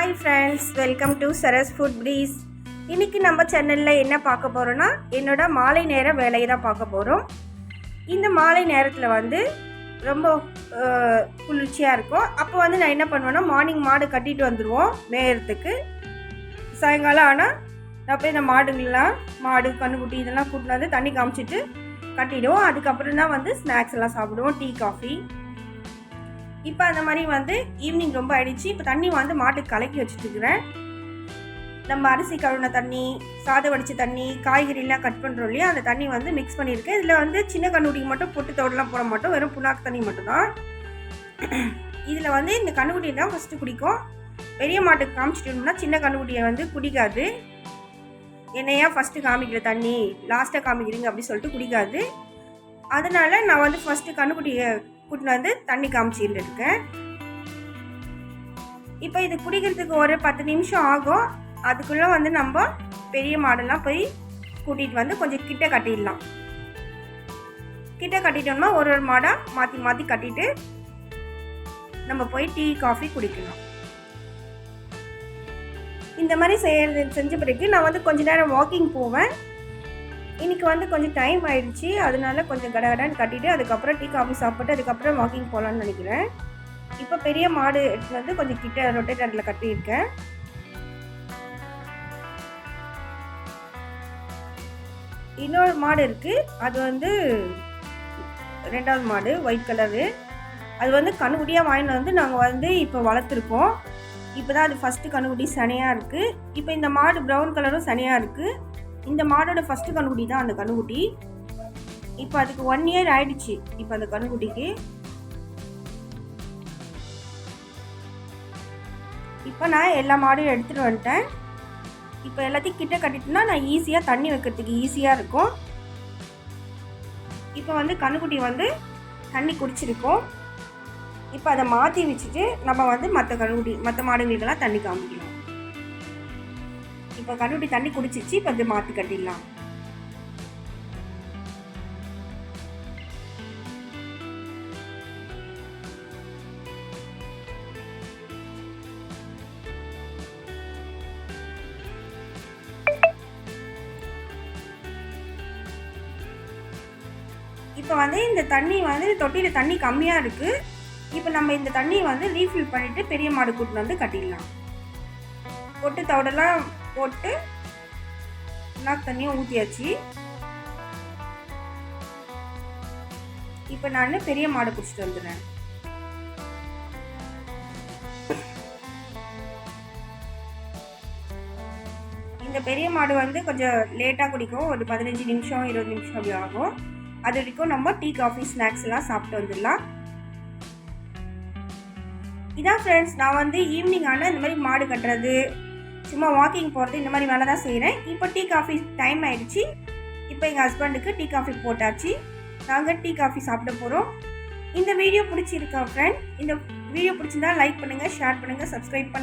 Hi friends welcome to Saras food breeze இன்றைக்கி நம்ம சேனலில் என்ன பார்க்க போகிறோன்னா என்னோட மாலை நேர வேலையை தான் பார்க்க போகிறோம் இந்த மாலை நேரத்தில் வந்து ரொம்ப குளிர்ச்சியாக இருக்கும். அப்போ வந்து நான் என்ன பண்ணுவேன்னா மார்னிங் மாடு கட்டிட்டு வந்துடுவோம் மேயறதுக்கு. சாயங்காலம் ஆனால் நான் போய் இந்த மாடுங்கள்லாம் மாடு கண்ணுக்குட்டி இதெல்லாம் கூட்டிட்டு வந்து தண்ணி காமிச்சிட்டு கட்டிடுவோம். அதுக்கப்புறம் தான் வந்து ஸ்நாக்ஸ் எல்லாம் சாப்பிடுவோம் டீ காஃபி இப்போ அந்த மாதிரி வந்து ஈவினிங் ரொம்ப ஆயிடுச்சு. இப்போ தண்ணி வந்து மாட்டுக்கு கலக்கி வச்சுட்டுருக்குறேன். நம்ம அரிசி கழுவின தண்ணி சாதம் வடிச்ச தண்ணி காய்கறிலாம் கட் பண்ணுறோம் இல்லையா? அந்த தண்ணி வந்து மிக்ஸ் பண்ணியிருக்கேன். இதில் வந்து சின்ன கண்ணுக்குட்டிக்கு மட்டும் பொட்டு தோடெல்லாம் போட மாட்டோம். வெறும் புண்ணாக்கு தண்ணி மட்டும்தான். இதில் வந்து இந்த கண்ணுக்குட்டி தான் ஃபஸ்ட்டு குடிக்கும். பெரிய மாட்டுக்கு காமிச்சிட்டோம்னா சின்ன கண்ணுக்குட்டியை வந்து குடிக்காது. என்னையா ஃபஸ்ட்டு காமிக்கிற தண்ணி லாஸ்ட்டாக காமிக்கிறீங்க அப்படி சொல்லிட்டு குடிக்காது. அதனால நான் வந்து ஃபஸ்ட்டு கண்ணுக்குட்டியை கூட்டின்னு வந்து தண்ணி காமிச்சிட்டு இருக்கேன் இப்போ இது குடிக்கிறதுக்கு ஒரு பத்து நிமிஷம் ஆகும். அதுக்குள்ளே வந்து நம்ம பெரிய மாடெல்லாம் போய் கூட்டிகிட்டு வந்து கொஞ்சம் கிட்ட கட்டிடலாம். கிட்ட கட்டிட்டோம்னா ஒரு ஒரு மாடாக மாற்றி மாற்றி கட்டிட்டு நம்ம போய் டீ காஃபி குடிக்கலாம். இந்த மாதிரி செய்யறது செஞ்ச பிறகு நான் வந்து கொஞ்ச நேரம் வாக்கிங் போவேன். இன்னைக்கு வந்து கொஞ்சம் டைம் ஆயிடுச்சு. அதனால கொஞ்சம் கடகடான்னு கட்டிட்டு அதுக்கப்புறம் டீ காஃபி சாப்பிட்டு அதுக்கப்புறம் வாக்கிங் போகலான்னு நினைக்கிறேன். இப்போ பெரிய மாடு எடுத்து வந்து கொஞ்சம் கிட்ட ரொட்டேட்டரில் கட்டியிருக்கேன். இன்னொரு மாடு இருக்குது அது வந்து ரெண்டாவது மாடு ஒயிட் கலரு அது வந்து கண்ணுக்குட்டியாக வாங்கிட்டு வந்து நாங்கள் வந்து இப்போ வளர்த்துருக்கோம். இப்போ தான் அது ஃபஸ்ட்டு கண்ணுக்குட்டி சனையாக இருக்குது இப்போ இந்த மாடு ப்ரௌன் கலரும் சனையாக இருக்குது இந்த மாடோட ஃபஸ்ட்டு கண்ணுக்குட்டி தான் அந்த கண்ணுக்குட்டி. இப்போ அதுக்கு ஒன் இயர் ஆயிடுச்சு இப்போ அந்த கண்ணுக்குட்டிக்கு. இப்போ நான் எல்லா மாடையும் எடுத்துகிட்டு வந்துட்டேன். இப்போ எல்லாத்தையும் கிட்ட கட்டிட்டுனா நான் ஈஸியாக தண்ணி வைக்கிறதுக்கு ஈஸியாக இருக்கும். இப்போ வந்து கண்ணுக்குட்டி வந்து தண்ணி குடிச்சிருக்கோம். இப்போ அதை மாற்றி வச்சுட்டு நம்ம வந்து மற்ற கண்ணுக்குட்டி மற்ற மாடுகளுக்கெல்லாம் தண்ணி காமிக்கணும். இப்போ கண்ணுக்குட்டி தண்ணி குடிச்சிச்சு இப்போ அதை மாற்றி கட்டிடலாம். இப்போ வந்து இந்த தண்ணி வந்து தொட்டியில் தண்ணி கம்மியாக இருக்குது இப்போ நம்ம இந்த தண்ணியை வந்து ரீஃபில் பண்ணிவிட்டு பெரிய மாடு கூட்டின்னு வந்து கட்டிடலாம். கொட்டு தவிடெல்லாம் போட்டு நாக்கு தண்ணியும் ஊற்றியாச்சு இப்போ நான் பெரிய மாடு பிடிச்சிட்டு வந்துடுறேன். இந்த பெரிய மாடு வந்து கொஞ்சம் லேட்டாக குடிக்கும். ஒரு பதினஞ்சு நிமிஷம் இருபது நிமிஷம் அப்படி ஆகும். அது வரைக்கும் நம்ம டீ காஃபி ஸ்நாக்ஸ் எல்லாம் சாப்பிட்டு வந்துடலாம். இதான் ஃப்ரெண்ட்ஸ் நான் வந்து ஈவினிங் ஆனால் இந்த மாதிரி மாடு கட்டுறது சும்மா வாக்கிங் போகிறது இந்த மாதிரி வேலை தான் செய்கிறேன் இப்போ டீ காஃபி டைம் ஆயிடுச்சு. இப்போ எங்கள் ஹஸ்பண்டுக்கு டீ காஃபி போட்டாச்சு. நாங்கள் டீ காஃபி சாப்பிட போகிறோம் இந்த வீடியோ பிடிச்சிருக்கா ஃப்ரெண்ட் இந்த வீடியோ பிடிச்சிருந்தா லைக் பண்ணுங்கள் ஷேர் பண்ணுங்கள் சப்ஸ்கிரைப் பண்ணுங்கள்